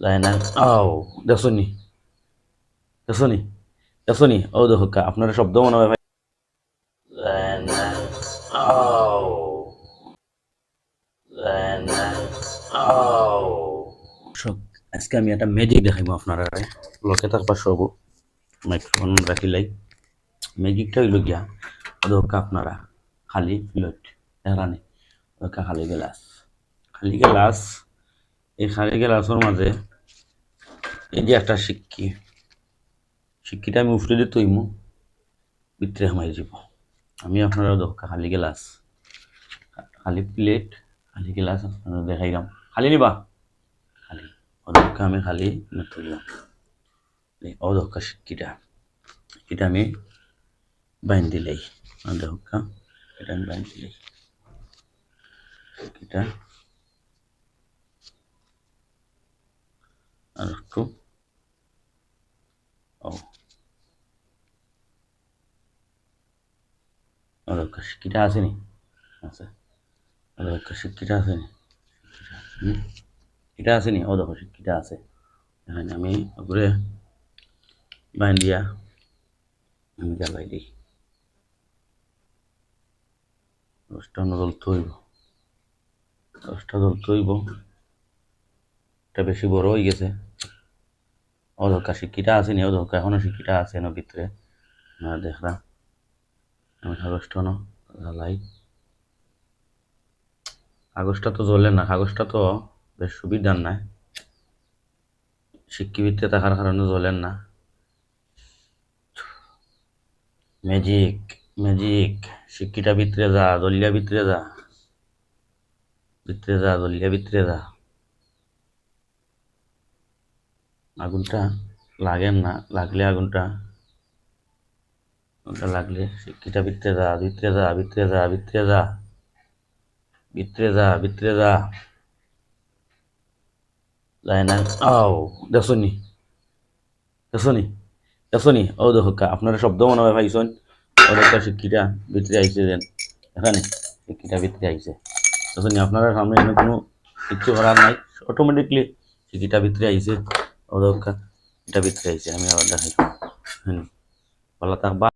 যায় না আও দেখছ নি দেখছ নি দেখছ নি ও দেখো কা আপনার শব্দ মনে হয় ভাই না আও না আও দর্শক, আজকে আমি একটা ম্যাজিক দেখাইবো আপনারা লকে থাকবা সব মাইক্রোফোন রাখিলাই ম্যাজিকটা হইল গিয়া ওদের আপনারা খালি প্লেট এরানি ওদের খালি গেলাস খালি গেলাস, এই খালি গেলাসের মাঝে এই যে একটা সিক্কি, সিক্কিটা আমি উফরে দিয়ে তৈমু, ভিতরে হামাই যাব আমি আপনারা দরকার খালি গেলাস। খালি প্লেট, খালি গেলাস আপনারা দেখাইলাম। খালি নিবা? খালি। অদক্ষ আমি খালি তুললাম অদক্ষ সিক্কিটা। এটা আমি বাইন দিলাই। অদক্ষ এটা আমি বাইন দিলাই। এটা আর একটু ও অদক্ষ সিক্কিটা আসেনি আছে অদক্ষ সিক্কিটা আসেনি এটা আছে নি ও দেখো আছে এখানে আমি উপরে বাইন দিয়া আমি জ্বালাই দিই দশটা নজল তৈব দশটা জল তৈব এটা বেশি বড় হয়ে গেছে ও ধোকা সিক্কিটা আছে নি ও ধোকা এখনও সিক্কিটা আছে না ভিতরে। না দেখলাম আমি কাগজটা ন কাগজটা তো জ্বলে না কাগজটা তো বেশ সুবিধার নাই। ভিতরে থাকার কারণে জ্বলেন না। ম্যাজিক ম্যাজিক সিক্কিটা ভিতরে যা জলিয়া ভিতরে যা। ভিতরে যা জলিয়া ভিতরে যা। আগুনটা লাগেন না, লাগলে আগুনটা। আগুনটা লাগলে সিক্কিটা ভিতরে যা ভিতরে যা ভিতরে যা ভিতরে যা। ভিতরে যা ভিতরে যা। যায় না? আও দেখছ নি দেখছ নি দেখছ নি ও দেখো আপনারা শব্দ মনে হয় ভাইছন ও দেখো শিক্ষিটা ভিতরে দেন এখানে শিক্ষিটা ভিতরে আইছে। দেখছ নি আপনারা সামনে কোনো কিচ্ছু করার নাই। অটোমেটিকলি শিক্ষিটা ভিতরে আইছে। ও দেখো কা এটা বিক্রি হয়েছে আমি আবার দেখাই। ভালো থাকবা